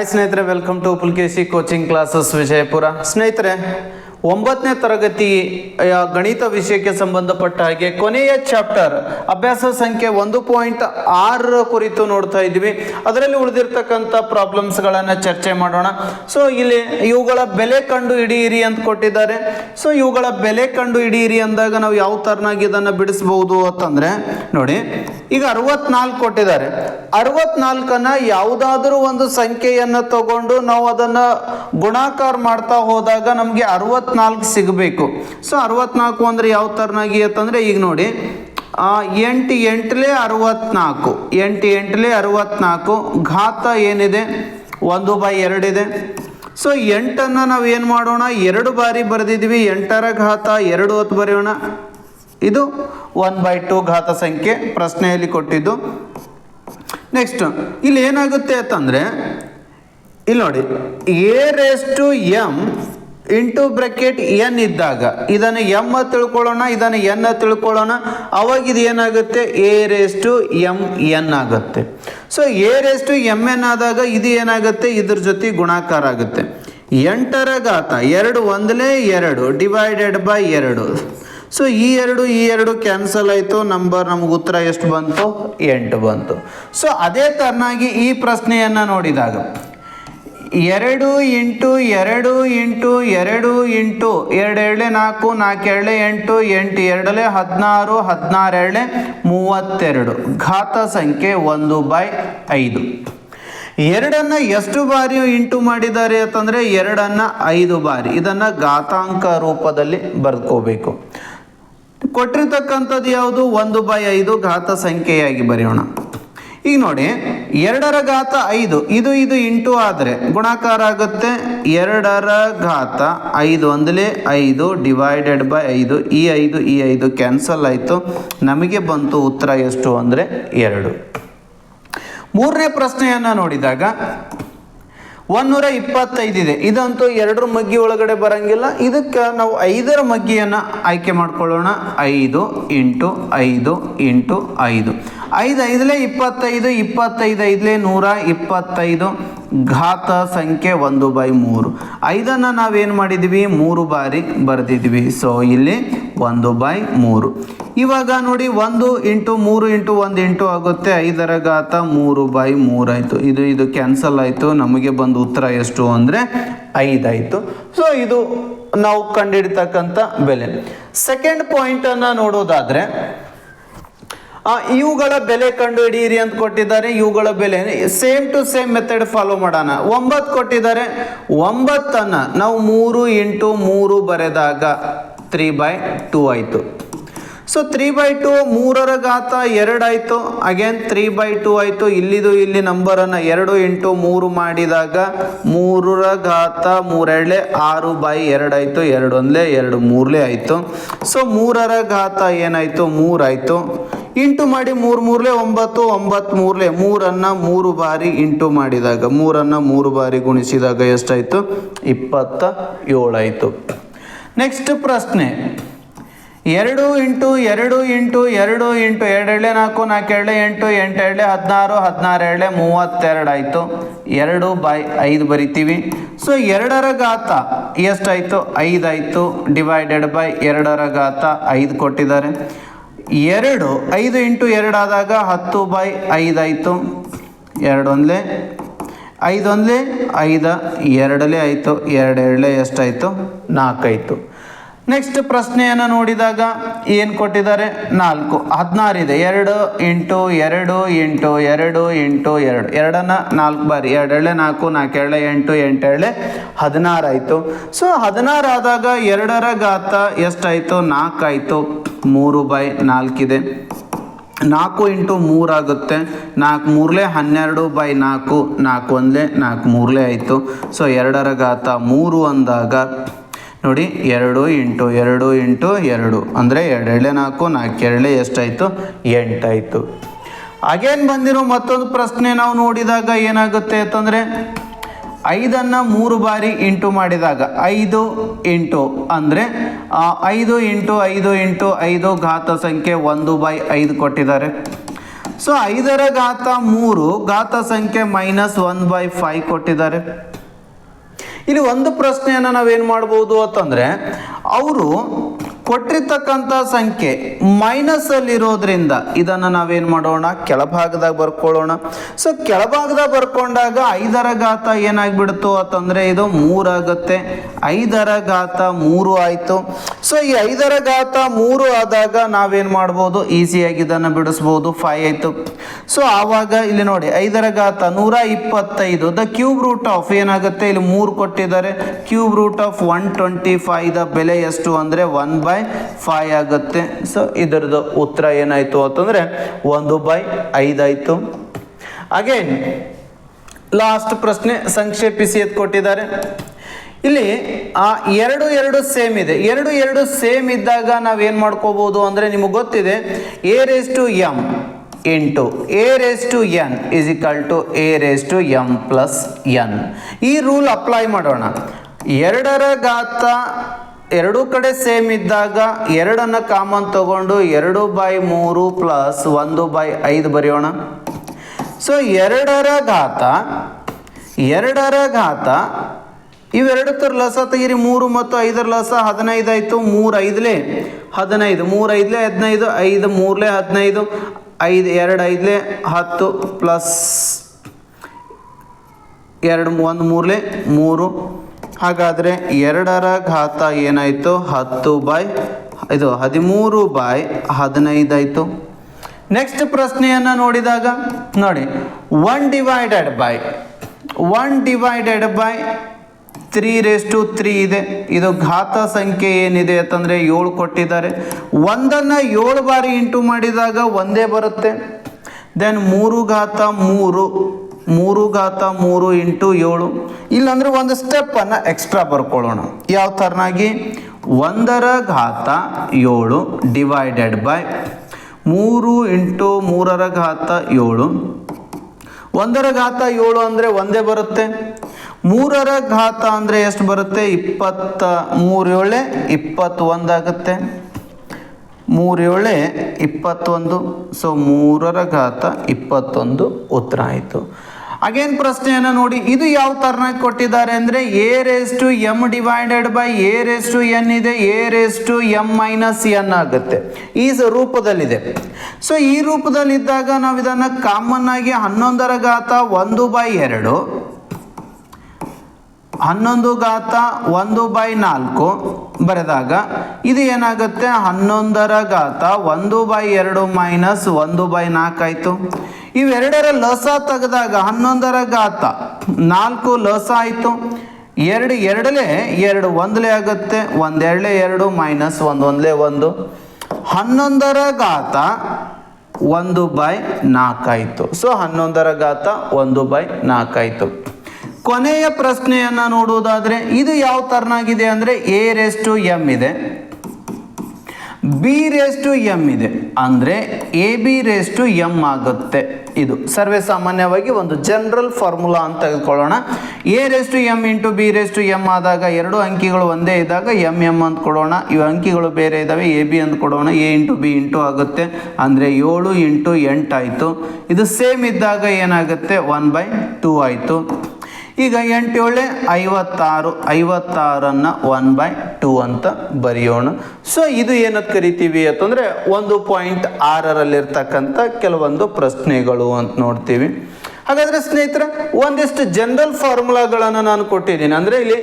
Hi ಸ್ನೇಹಿತರೆ welcome to Pulkeshi coaching classes Vijayapura ಸ್ನೇಹಿತರೆ ಒಂಬತ್ತನೇ ತರಗತಿ ಗಣಿತ ವಿಷಯಕ್ಕೆ ಸಂಬಂಧಪಟ್ಟ ಹಾಗೆ ಕೊನೆಯ ಚಾಪ್ಟರ್ ಅಭ್ಯಾಸ ಸಂಖ್ಯೆ ಒಂದು ಪಾಯಿಂಟ್ ಆರರ ಕುರಿತು ನೋಡ್ತಾ ಇದ್ವಿ ಅದರಲ್ಲಿ ಉಳಿದಿರ್ತಕ್ಕಂಥ ಪ್ರಾಬ್ಲಮ್ಸ್ಗಳನ್ನು ಚರ್ಚೆ ಮಾಡೋಣ. ಸೊ ಇಲ್ಲಿ ಇವುಗಳ ಬೆಲೆ ಕಂಡು ಹಿಡಿಯಿರಿ ಅಂತ ಕೊಟ್ಟಿದ್ದಾರೆ. ಸೊ ಇವುಗಳ ಬೆಲೆ ಕಂಡು ಹಿಡಿಯಿರಿ ಅಂದಾಗ ನಾವು ಯಾವ ಥರನಾಗಿ ಇದನ್ನು ಬಿಡಿಸಬಹುದು ಅಂತಂದ್ರೆ, ನೋಡಿ, ಈಗ ಅರವತ್ನಾಲ್ಕು ಕೊಟ್ಟಿದ್ದಾರೆ. ಅರವತ್ನಾಲ್ಕನ್ನ ಯಾವುದಾದ್ರೂ ಒಂದು ಸಂಖ್ಯೆಯನ್ನು ತಗೊಂಡು ನಾವು ಅದನ್ನ ಗುಣಾಕಾರ ಮಾಡ್ತಾ ಹೋದಾಗ ನಮಗೆ ಅರವತ್ನಾಲ್ಕು ಸಿಗಬೇಕು. ಸೊ ಅರವತ್ನಾಲ್ಕು ಅಂದರೆ ಯಾವ ಥರನಾಗಿ ಅಂತಂದರೆ ಈಗ ನೋಡಿ ಎಂಟು ಎಂಟಲೇ ಅರವತ್ನಾಲ್ಕು, ಎಂಟು ಎಂಟಲೇ ಅರವತ್ನಾಲ್ಕು ಘಾತ ಏನಿದೆ? ಒಂದು ಬೈ ಎರಡಿದೆ ಸೊ ಎಂಟನ್ನು ನಾವು ಏನು ಮಾಡೋಣ? ಎರಡು ಬಾರಿ ಬರೆದಿದ್ದೀವಿ ಎಂಟರ ಘಾತ, ಎರಡು ಹೊತ್ತು ಬರೆಯೋಣ. ಇದು ಒನ್ ಬೈ ಟು ಘಾತ ಸಂಖ್ಯೆ ಪ್ರಶ್ನೆಯಲ್ಲಿ ಕೊಟ್ಟಿದ್ದು. ನೆಕ್ಸ್ಟ್ ಇಲ್ಲಿ ಏನಾಗುತ್ತೆ ಅಂತಂದರೆ, ಇಲ್ಲಿ ನೋಡಿ a raise to m into bracket n ಇದ್ದಾಗ, ಇದನ್ನು ಎಂ ತಿಳ್ಕೊಳ್ಳೋಣ, ಇದನ್ನು ಎನ್ ತಿಳ್ಕೊಳ್ಳೋಣ. ಅವಾಗ ಇದು ಏನಾಗುತ್ತೆ? A raise to m n ಆಗುತ್ತೆ. So a raise to m n ಆದಾಗ ಇದು ಏನಾಗುತ್ತೆ? ಇದ್ರ ಜೊತೆ ಗುಣಾಕಾರ ಆಗುತ್ತೆ. ಎಂಟರ ಘಾತ, ಎರಡು ಒಂದಲೇ ಎರಡು ಡಿವೈಡೆಡ್ ಬೈ ಎರಡು. ಸೊ ಈ ಎರಡು ಈ ಎರಡು ಕ್ಯಾನ್ಸಲ್ ಆಯಿತು. ನಂಬರ್ ನಮ್ಗೆ ಉತ್ತರ ಎಷ್ಟು ಬಂತು? ಎಂಟು ಬಂತು. ಸೊ ಅದೇ ಥರನಾಗಿ ಈ ಪ್ರಶ್ನೆಯನ್ನು ನೋಡಿದಾಗ ಎರಡು ಎಂಟು ಎರಡು ಇಂಟು ಎರಡು ಎಂಟು ಎರಡು ಎರಡೇ ನಾಲ್ಕು ನಾಲ್ಕು ಎರಡು ಎಂಟು ಎಂಟು ಎರಡಲೆ ಹದಿನಾರು ಹದಿನಾರು ಎರಡೇ ಮೂವತ್ತೆರಡು. ಘಾತ ಸಂಖ್ಯೆ ಒಂದು ಬೈ ಐದು. ಎರಡನ್ನು ಎಷ್ಟು ಬಾರಿ ಇಂಟು ಮಾಡಿದ್ದಾರೆ ಅಂತಂದರೆ ಎರಡನ್ನು ಐದು ಬಾರಿ. ಇದನ್ನು ಘಾತಾಂಕ ರೂಪದಲ್ಲಿ ಬರ್ಕೋಬೇಕು ಕೊಟ್ಟಿರ್ತಕ್ಕಂಥದ್ದು ಯಾವುದು? ಒಂದು ಬೈ ಐದು ಘಾತ ಸಂಖ್ಯೆಯಾಗಿ ಬರೆಯೋಣ. ಈಗ ನೋಡಿ, ಎರಡರ ಘಾತ ಐದು. ಇದು ಇದು ಇಂಟು ಆದರೆ ಗುಣಾಕಾರ ಆಗುತ್ತೆ. ಎರಡರ ಘಾತ ಐದು ಒಂದಲೇ ಐದು ಡಿವೈಡೆಡ್ ಬೈ ಐದು. ಈ ಐದು ಈ ಐದು ಕ್ಯಾನ್ಸಲ್ ಆಯಿತು. ನಮಗೆ ಬಂತು ಉತ್ತರ ಎಷ್ಟು ಅಂದರೆ ಎರಡು. ಮೂರನೇ ಪ್ರಶ್ನೆಯನ್ನು ನೋಡಿದಾಗ ಒಂದೂರ ಇಪ್ಪತ್ತೈದಿದೆ ಇದಂತೂ ಎರಡರ ಮಗ್ಗಿ ಒಳಗಡೆ ಬರಂಗಿಲ್ಲ. ಇದಕ್ಕೆ ನಾವು ಐದರ ಮಗ್ಗಿಯನ್ನು ಆಯ್ಕೆ ಮಾಡ್ಕೊಳ್ಳೋಣ. ಐದು ಇಂಟು ಐದು ಇಂಟು ಐದು. ಐದು ಐದಲೇ ಇಪ್ಪತ್ತೈದು ಇಪ್ಪತ್ತೈದು ಐದಲೇ ನೂರ ಇಪ್ಪತ್ತೈದು, ಘಾತ ಸಂಖ್ಯೆ ಒಂದು ಬೈ ಮೂರು. ಐದನ್ನು ನಾವೇನು ಮಾಡಿದ್ವಿ? ಮೂರು ಬಾರಿ ಬರೆದಿದ್ವಿ. ಸೊ ಇಲ್ಲಿ ಒಂದು ಬೈ ಮೂರು. ಇವಾಗ ನೋಡಿ, ಒಂದು ಇಂಟು ಮೂರು ಇಂಟು ಒಂದು ಇಂಟು ಆಗುತ್ತೆ. ಐದರ ಘಾತ ಮೂರು ಬೈ ಮೂರಾಯಿತು ಇದು ಇದು ಕ್ಯಾನ್ಸಲ್ ಆಯಿತು. ನಮಗೆ ಬಂದು ಉತ್ತರ ಎಷ್ಟು ಅಂದರೆ ಐದಾಯಿತು. ಸೊ ಇದು ನಾವು ಕಂಡುಹಿಡಿತಕ್ಕಂಥ ಬೆಲೆ. ಸೆಕೆಂಡ್ ಪಾಯಿಂಟನ್ನು ನೋಡೋದಾದರೆ ಇವುಗಳ ಬೆಲೆ ಕಂಡು ಹಿಡಿಯಿರಿ ಅಂತ ಕೊಟ್ಟಿದ್ದಾರೆ. ಇವುಗಳ ಬೆಲೆ same to same method follow ಮಾಡೋಣ. ಒಂಬತ್ತು ಕೊಟ್ಟಿದ್ದಾರೆ. ಒಂಬತ್ತನ್ನು ನಾವು ಮೂರು ಇಂಟು ಮೂರು ಬರೆದಾಗ ತ್ರೀ ಬೈ ಟೂ ಆಯಿತು. ಸೊ ತ್ರೀ ಬೈ ಟು ಮೂರರ ಘಾತ ಎರಡಾಯಿತು ಅಗೇನ್ ತ್ರೀ ಬೈ ಟು ಆಯಿತು. ಇಲ್ಲಿದು ಇಲ್ಲಿ ನಂಬರನ್ನು ಎರಡು ಇಂಟು ಮೂರು ಮಾಡಿದಾಗ ಮೂರರ ಘಾತ ಮೂರೆರಡಲೆ ಆರು ಬೈ ಎರಡಾಯಿತು ಎರಡು ಒಂದಲೇ ಎರಡು ಮೂರಲೇ ಆಯಿತು. ಸೊ ಮೂರರ ಘಾತ ಏನಾಯಿತು? ಮೂರಾಯಿತು ಇಂಟು ಮಾಡಿ ಮೂರು ಮೂರಲೆ ಒಂಬತ್ತು ಒಂಬತ್ತು ಮೂರಲೆ ಮೂರನ್ನು ಮೂರು ಬಾರಿ ಇಂಟು ಮಾಡಿದಾಗ, ಮೂರನ್ನು ಮೂರು ಬಾರಿ ಗುಣಿಸಿದಾಗ ಎಷ್ಟಾಯಿತು? ಇಪ್ಪತ್ತ ಏಳಾಯಿತು. ನೆಕ್ಸ್ಟ್ ಪ್ರಶ್ನೆ. ಎರಡು ಇಂಟು ಎರಡು ಇಂಟು ಎರಡು ಇಂಟು ಎರಡೆರಳೆ ನಾಲ್ಕು ನಾಲ್ಕು ಎರಡು ಎಂಟು ಎಂಟು ಎರಡು ಹದಿನಾರು ಹದಿನಾರು ಎರಡು ಮೂವತ್ತೆರಡು ಆಯಿತು ಎರಡು ಬೈ ಐದು ಬರಿತೀವಿ. ಸೊ ಎರಡರ ಘಾತ ಎಷ್ಟಾಯಿತು? ಐದಾಯಿತು. ಡಿವೈಡೆಡ್ ಬೈ ಎರಡರ ಘಾತ ಐದು ಕೊಟ್ಟಿದ್ದಾರೆ. ಎರಡು, ಐದು ಇಂಟು ಎರಡಾದಾಗ ಹತ್ತು ಬೈ ಐದಾಯಿತು ಎರಡೊಂದಲೇ ಐದೊಂದಲೇ ಐದ ಎರಡಲೇ ಆಯಿತು. ಎರಡು ಎರಡಲೇ ಎಷ್ಟಾಯಿತು? ನಾಲ್ಕಾಯಿತು ನೆಕ್ಸ್ಟ್ ಪ್ರಶ್ನೆಯನ್ನು ನೋಡಿದಾಗ ಏನು ಕೊಟ್ಟಿದ್ದಾರೆ? ನಾಲ್ಕು. ಹದಿನಾರಿದೆ ಎರಡು, ಎಂಟು ಎರಡು ಎಂಟು ಎರಡು ಎಂಟು, ಎರಡು. ಎರಡನ್ನು ನಾಲ್ಕು ಬಾರಿ. ಎರಡೆಳೆ ನಾಲ್ಕು ನಾಲ್ಕು ಎರಳೆ ಎಂಟು ಎಂಟು ಎರಡೆ ಹದಿನಾರು ಆಯಿತು. ಸೊ ಹದಿನಾರು ಆದಾಗ ಎರಡರ ಗಾತ ಎಷ್ಟಾಯಿತು? ನಾಲ್ಕಾಯಿತು ಮೂರು ಬೈ ನಾಲ್ಕಿದೆ ನಾಲ್ಕು ಇಂಟು ಮೂರಾಗುತ್ತೆ ನಾಲ್ಕು ಮೂರಲೇ ಹನ್ನೆರಡು ಬೈ ನಾಲ್ಕು. ನಾಲ್ಕು ಒಂದಲೇ ನಾಲ್ಕು ಮೂರಲೇ ಆಯಿತು. ಸೊ ಎರಡರ ಗಾತ ಮೂರು ಅಂದಾಗ ನೋಡಿ, ಎರಡು ಇಂಟು ಎರಡು ಇಂಟು ಎರಡು. ಅಂದರೆ ಎರಡೆರಡೇ ನಾಲ್ಕು ನಾಲ್ಕು ಎರಡೇ ಎಷ್ಟಾಯಿತು? ಎಂಟಾಯಿತು. ಅಗೇನ್ ಬಂದಿರೋ ಮತ್ತೊಂದು ಪ್ರಶ್ನೆ ನಾವು ನೋಡಿದಾಗ ಏನಾಗುತ್ತೆ ಅಂತಂದರೆ, ಐದನ್ನು ಮೂರು ಬಾರಿ ಇಂಟು ಮಾಡಿದಾಗ, ಐದು ಇಂಟು ಅಂದರೆ ಐದು ಇಂಟು ಐದು ಇಂಟು ಐದು ಘಾತ ಸಂಖ್ಯೆ ಒಂದು ಬೈ ಐದು ಕೊಟ್ಟಿದ್ದಾರೆ. ಸೊ, ಐದರ ಘಾತ ಮೂರು, ಘಾತ ಸಂಖ್ಯೆ ಮೈನಸ್ ಒನ್ ಬೈ ಫೈವ್ ಕೊಟ್ಟಿದ್ದಾರೆ. ಇಲ್ಲಿ ಒಂದು ಪ್ರಶ್ನೆಯನ್ನು ನಾವೇನು ಮಾಡ್ಬೋದು ಅಂತಂದರೆ, ಅವರು ಕೊಟ್ಟಿರ್ತಕ್ಕಂಥ ಸಂಖ್ಯೆ ಮೈನಸ್ ಅಲ್ಲಿರೋದ್ರಿಂದ ಇದನ್ನು ನಾವೇನು ಮಾಡೋಣ, ಕೆಳಭಾಗದಾಗ ಬರ್ಕೊಳ್ಳೋಣ. ಸೊ ಕೆಳಭಾಗದಾಗ ಬರ್ಕೊಂಡಾಗ ಐದರ ಘಾತ ಏನಾಗ್ಬಿಡ್ತು ಅಂತಂದರೆ ಇದು ಮೂರಾಗುತ್ತೆ ಐದರ ಘಾತ ಮೂರು ಆಯಿತು. ಸೊ ಈ ಐದರ ಘಾತ ಮೂರು ಆದಾಗ ನಾವೇನು ಮಾಡ್ಬೋದು? ಈಸಿಯಾಗಿ ಇದನ್ನು ಬಿಡಿಸ್ಬೋದು. ಫೈ ಆಯಿತು. ಸೊ ಆವಾಗ ಇಲ್ಲಿ ನೋಡಿ, ಐದರ ಘಾತ ನೂರ ಇಪ್ಪತ್ತೈದು. ದ ಕ್ಯೂಬ್ ರೂಟ್ ಆಫ್ ಏನಾಗುತ್ತೆ? ಇಲ್ಲಿ ಮೂರು ಕೊಟ್ಟಿದ್ದಾರೆ. Cube root of one twenty five the ಬೆಲೆ ಎಷ್ಟು ಅಂದರೆ ಒನ್ ಬೈ ಫೈ ಆಗುತ್ತೆ. ಸೊ ಇದರದ್ದು ಉತ್ತರ ಏನಾಯಿತು ಅಂತಂದರೆ ಒಂದು ಬೈ ಐದಾಯಿತು ಅಗೇನ್ ಲಾಸ್ಟ್ ಪ್ರಶ್ನೆ, ಸಂಕ್ಷೇಪಿಸಿ ಎದ್ದು ಕೊಟ್ಟಿದ್ದಾರೆ ಇಲ್ಲಿ, ಆ ಎರಡು ಎರಡು ಸೇಮ್ ಇದೆ. ಎರಡು ಎರಡು ಸೇಮ್ ಇದ್ದಾಗ ನಾವೇನು ಮಾಡ್ಕೋಬೋದು ಅಂದರೆ ನಿಮಗೆ ಗೊತ್ತಿದೆ a raise to m into a raise to n is equal to a raise to m plus n ಈ ರೂಲ್ ಅಪ್ಲೈ ಮಾಡೋಣ. ಎರಡರ ಘಾತ ಎರಡೂ ಕಡೆ ಸೇಮ್ ಇದ್ದಾಗ ಎರಡನ್ನು ಕಾಮನ್ ತಗೊಂಡು ಎರಡು ಬೈ ಮೂರು ಪ್ಲಸ್ ಒಂದು ಬೈ ಐದು ಬರೆಯೋಣ. ಸೊ ಎರಡರ ಘಾತ ಎರಡರ ಘಾತ ಇವೆರಡು ತರ ಲಸ ತೆಗಿರಿ. ಮೂರು ಮತ್ತು ಐದರ ಲಸ ಹದಿನೈದು ಆಯಿತು. ಮೂರು ಐದಲೇ ಹದಿನೈದು. ಮೂರು ಐದಲೇ ಹದಿನೈದು. ಐದು ಮೂರಲೇ ಹದಿನೈದು. ಐದು ಎರಡು ಐದಲೇ ಹತ್ತು ಪ್ಲಸ್ ಎರಡು ಒಂದು ಮೂರಲೇ ಮೂರು. ಹಾಗಾದರೆ ಎರಡರ ಘಾತ ಏನಾಯಿತು? ಹತ್ತು ಬೈ ಇದು ಹದಿಮೂರು ಬಾಯ್ ಹದಿನೈದು ಆಯಿತು. ನೆಕ್ಸ್ಟ್ ಪ್ರಶ್ನೆಯನ್ನು ನೋಡಿದಾಗ ನೋಡಿ. One divided by one divided by three raise to three ಇದೆ. ಇದು ಘಾತ ಸಂಖ್ಯೆ ಏನಿದೆ ಅಂತಂದರೆ ಏಳು ಕೊಟ್ಟಿದ್ದಾರೆ. ಒಂದನ್ನು ಏಳು ಬಾರಿ ಇಂಟು ಮಾಡಿದಾಗ ಒಂದೇ ಬರುತ್ತೆ. ದೆನ್ ಮೂರು ಘಾತ ಮೂರು ಮೂರು ಘಾತ ಮೂರು ಇಂಟು ಏಳು. ಇಲ್ಲಾಂದರೆ ಒಂದು ಸ್ಟೆಪ್ಪನ್ನು ಎಕ್ಸ್ಟ್ರಾ ಬರ್ಕೊಳ್ಳೋಣ. ಯಾವ ಥರನಾಗಿ? ಒಂದರ ಘಾತ ಏಳು ಡಿವೈಡೆಡ್ ಬೈ ಮೂರು ಇಂಟು ಮೂರರ ಘಾತ ಏಳು. ಒಂದರ ಘಾತ ಏಳು ಅಂದರೆ ಒಂದೇ ಬರುತ್ತೆ. ಮೂರರ ಘಾತ ಅಂದರೆ ಎಷ್ಟು ಬರುತ್ತೆ? ಇಪ್ಪತ್ತ ಮೂರೇಳೆ ಇಪ್ಪತ್ತೊಂದಾಗುತ್ತೆ ಮೂರೇಳೆ, ಇಪ್ಪತ್ತೊಂದು. ಸೊ ಮೂರರ ಘಾತ ಇಪ್ಪತ್ತೊಂದು ಉತ್ತರ ಆಯಿತು. ಅಗೇನ್ ಪ್ರಶ್ನೆಯನ್ನು ನೋಡಿ, ಇದು ಯಾವ ಥರನಾಗಿ ಕೊಟ್ಟಿದ್ದಾರೆ ಅಂದರೆ a raise to m divided by a raise to n ಇದೆ, a raise to m minus n ಆಗುತ್ತೆ. ಈ ರೂಪದಲ್ಲಿದೆ. ಸೊ, ಈ ರೂಪದಲ್ಲಿದ್ದಾಗ ನಾವು ಇದನ್ನು ಕಾಮನ್ ಆಗಿ ಹನ್ನೊಂದರ ಘಾತ ಒಂದು ಬೈ ಎರಡು, ಹನ್ನೊಂದು ಘಾತ ಒಂದು ಬೈ ನಾಲ್ಕು ಬರೆದಾಗ ಇದು ಏನಾಗುತ್ತೆ? ಹನ್ನೊಂದರ ಘಾತ ಒಂದು ಬೈ ಎರಡು ಮೈನಸ್ ಒಂದು ಬೈ ನಾಲ್ಕು ಆಯಿತು. ಇವೆರಡರ ಲಸ ತೆಗೆದಾಗ ಹನ್ನೊಂದರ ಘಾತ. ನಾಲ್ಕು ಲಸ ಆಯಿತು. ಎರಡು ಎರಡಲೇ ಎರಡು, ಒಂದಲೇ ಆಗುತ್ತೆ. ಒಂದೆರಡಲೇ ಎರಡು, ಮೈನಸ್ ಒಂದು, ಒಂದಲೇ ಒಂದು. ಹನ್ನೊಂದರ ಘಾತ ಒಂದು ಬೈ ನಾಲ್ಕಾಯಿತು ಸೊ, ಹನ್ನೊಂದರ ಘಾತ ಒಂದು ಬೈ ನಾಲ್ಕಾಯಿತು ಕೊನೆಯ ಪ್ರಶ್ನೆಯನ್ನು ನೋಡುವುದಾದರೆ, ಇದು ಯಾವ ತರನಾಗಿದೆ ಅಂದರೆ, ಎ ರೇಸ್ ಟು ಎಂ ಇದೆ. ಬಿ ರೇಸ್ ಟು ಎಂ ಇದೆ. ಅಂದರೆ, a b raise to m ಆಗುತ್ತೆ. ಇದು. ಸರ್ವೇ ಸಾಮಾನ್ಯವಾಗಿ ಒಂದು ಜನರಲ್ ಫಾರ್ಮುಲಾ ಅಂತ ತೆಗೆದುಕೊಳ್ಳೋಣ. A raise to m into b raise to m ಆದಾಗ ಎರಡು ಅಂಕಿಗಳು ಒಂದೇ ಇದ್ದಾಗ ಎಂ ಎಂ ಅಂತ ಕೊಡೋಣ. ಇವು ಅಂಕಿಗಳು ಬೇರೆ ಇದ್ದಾವೆ ಎ ಬಿ ಅಂತ ಕೊಡೋಣ. ಎ ಇಂಟು ಬಿ ಇಂಟು ಆಗುತ್ತೆ. ಅಂದರೆ ಏಳು ಇಂಟು ಎಂಟು ಆಯಿತು. ಇದು ಸೇಮ್ ಇದ್ದಾಗ ಏನಾಗುತ್ತೆ? ಒನ್ ಬೈ ಟೂ ಆಯಿತು. ಈಗ ಎಂಟು ಏಳೆ ಐವತ್ತಾರು, ಐವತ್ತಾರನ್ನು ಒನ್ ಬೈ ಟೂ ಅಂತ ಬರೆಯೋಣ. ಸೊ ಇದು ಏನಕ್ಕೆ ಕರಿತೀವಿ ಅಂತಂದರೆ ಒಂದು ಪಾಯಿಂಟ್ ಆರರಲ್ಲಿರ್ತಕ್ಕಂಥ ಕೆಲವೊಂದು ಪ್ರಶ್ನೆಗಳು ಅಂತ ನೋಡ್ತೀವಿ. ಹಾಗಾದರೆ ಸ್ನೇಹಿತರ ಒಂದಿಷ್ಟು ಜನರಲ್ ಫಾರ್ಮುಲಾಗಳನ್ನು ನಾನು ಕೊಟ್ಟಿದ್ದೀನಿ ಅಂದರೆ ಇಲ್ಲಿ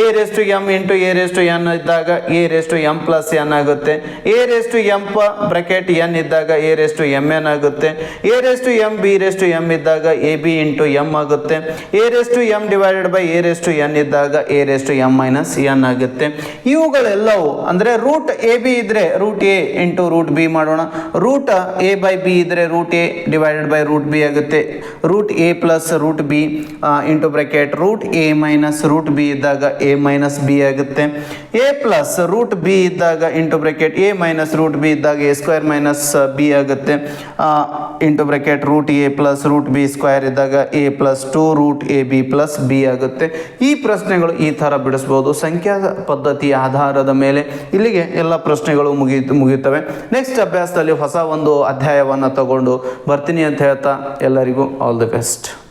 a raise to m into a raise to n ಇದ್ದಾಗ a raise to m plus n ಆಗುತ್ತೆ ಎ ರೇಸ್ ಟು ಎಂ ಪ ಬ್ರಕೆಟ್ ಎನ್ ಇದ್ದಾಗ a raise to m n ಆಗುತ್ತೆ a raise to m b raise to m ಇದ್ದಾಗ A B into m ಆಗುತ್ತೆ a raise to m divided by a raise to n ಇದ್ದಾಗ a raise to m minus n ಆಗುತ್ತೆ ಇವುಗಳೆಲ್ಲವೂ ಅಂದರೆ root A B ಇದ್ದರೆ root a into root b ಮಾಡೋಣ root A by B ಇದ್ದರೆ root a divided by root b ಆಗುತ್ತೆ root root a plus root b into bracket root a minus root b ಇದ್ದಾಗ A minus B ಆಗುತ್ತೆ. A plus root B ಇದ್ದಾಗ into bracket a minus root b ಇದ್ದಾಗ A square minus B ಆಗುತ್ತೆ. Into bracket root a plus root b square ಇದ್ದಾಗ a plus two root a b plus b ಆಗುತ್ತೆ. ಈ ಪ್ರಶ್ನೆಗಳು ಈ ಥರ ಬಿಡಿಸ್ಬೋದು. ಸಂಖ್ಯಾ ಪದ್ಧತಿಯ ಆಧಾರದ ಮೇಲೆ ಇಲ್ಲಿಗೆ ಎಲ್ಲ ಪ್ರಶ್ನೆಗಳು ಮುಗಿ, ಮುಗಿಯುತ್ತವೆ. ನೆಕ್ಸ್ಟ್ ಅಭ್ಯಾಸದಲ್ಲಿ ಹೊಸ ಒಂದು ಅಧ್ಯಾಯವನ್ನು ತಗೊಂಡು ಬರ್ತೀನಿ ಅಂತ ಹೇಳ್ತಾ ಎಲ್ಲರಿಗೂ ಆಲ್ ದಿ ಬೆಸ್ಟ್ August.